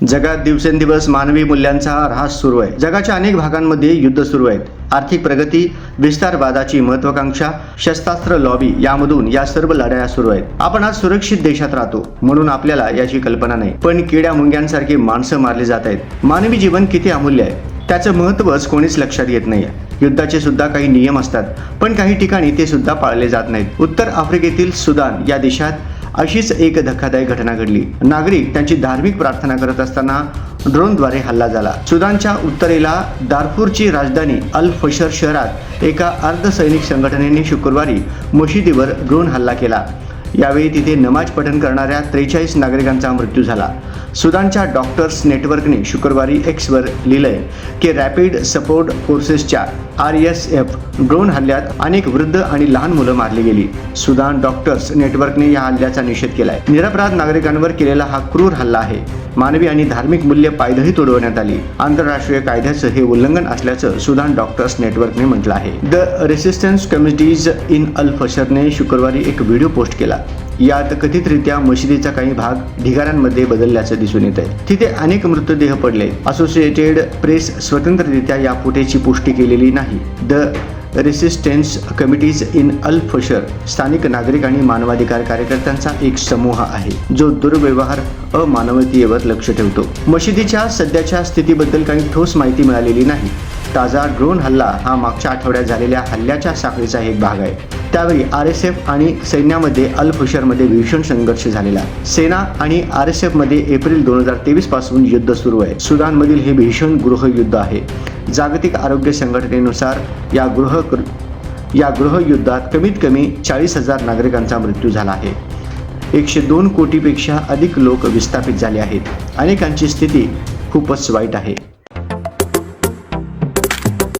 जगात दिवसेंदिवस मानवी मूल्यांचा ऱ्हास सुरू आहे. जगाच्या अनेक भागांमध्ये युद्ध सुरू आहेत. आर्थिक प्रगती विस्तारवादाची महत्वाकांक्षा शस्त्रास्त्र लॉबी यामधून या सर्व लढाया सुरू आहेत. आपण आज सुरक्षित देशात राहतो म्हणून आपल्याला याची कल्पना नाही. पण किड्या मुंग्यांसारखी माणसं मारली जात आहेत. मानवी जीवन किती अमूल्य आहे त्याचं महत्त्वच कोणीच लक्षात घेत नाही युद्धाचे सुद्धा काही नियम असतात पण काही ठिकाणी ते सुद्धा पाळले जात नाहीत. उत्तर आफ्रिकेतील सुदान या देशात अशीच एक धक्कादायक घटना घडली. नागरिक त्यांची धार्मिक प्रार्थना करत असताना ड्रोनद्वारे हल्ला झाला. सुदानच्या उत्तरेला दारपूरची राजधानी अल फशर शहरात एका अर्धसैनिक संघटनेने शुक्रवारी मशिदीवर ड्रोन हल्ला केला. यावेळी तिथे नमाज पठण करणाऱ्या त्रेचाळीस नागरिकांचा मृत्यू झाला. सुदानच्या डॉक्टर्स नेटवर्कने शुक्रवारी एक्सवर लिहिलंय की रॅपिड सपोर्ट फोर्सेसच्या आर एस एफ ड्रोन हल्ल्यात अनेक वृद्ध आणि लहान मुलं मारली गेली. सुदान डॉक्टर्स नेटवर्कने या हल्ल्याचा निषेध केलाय. निरपराध नागरिकांवर केलेला हा क्रूर हल्ला आहे. मानवी आणि धार्मिक मूल्य पायदळी तुडवण्यात आली. आंतरराष्ट्रीय कायद्याचं हे उल्लंघन असल्याचं सुदान डॉक्टर्स नेटवर्कने म्हटलं आहे. The resistance communities in Al फशरने शुक्रवारी एक व्हिडिओ पोस्ट केला. यात कथितरित्या मशिदीचा काही भाग ढिगाऱ्यांमध्ये बदलल्याचं दिसून येत आहे तिथे अनेक मृतदेह पडले. असोसिएटेड प्रेस स्वतंत्ररित्या या फुटेजची पुष्टी केलेली नाही. The resistance committees in Al Fasher स्थानिक नागरिक आणि मानवाधिकार कार्यकर्त्यांचा एक समूह आहे जो दुर्व्यवहार अमानवतेवर लक्ष ठेवतो. मशिदीच्या सध्याच्या स्थितीबद्दल काही ठोस माहिती मिळालेली नाही. ताजा ड्रोन हल्ला हा मागच्या आठवड्यात झालेल्या हल्ल्याच्या साखळीचा एक भाग आहे. त्यावेळी आर एस एफ आणि सैन्यामध्ये अल फुशरमध्ये भीषण संघर्ष झालेला. सेना आणि आर एस एफमध्ये एप्रिल दोन हजार तेवीसपासून युद्ध सुरू आहे. सुदानमधील हे भीषण गृहयुद्ध आहे. जागतिक आरोग्य संघटनेनुसार या गृह या गृहयुद्धात कमीत कमी चाळीस हजार नागरिकांचा मृत्यू झाला आहे. एकशे दोन कोटीपेक्षा अधिक लोक विस्थापित झाले आहेत. अनेकांची स्थिती खूपच वाईट आहे.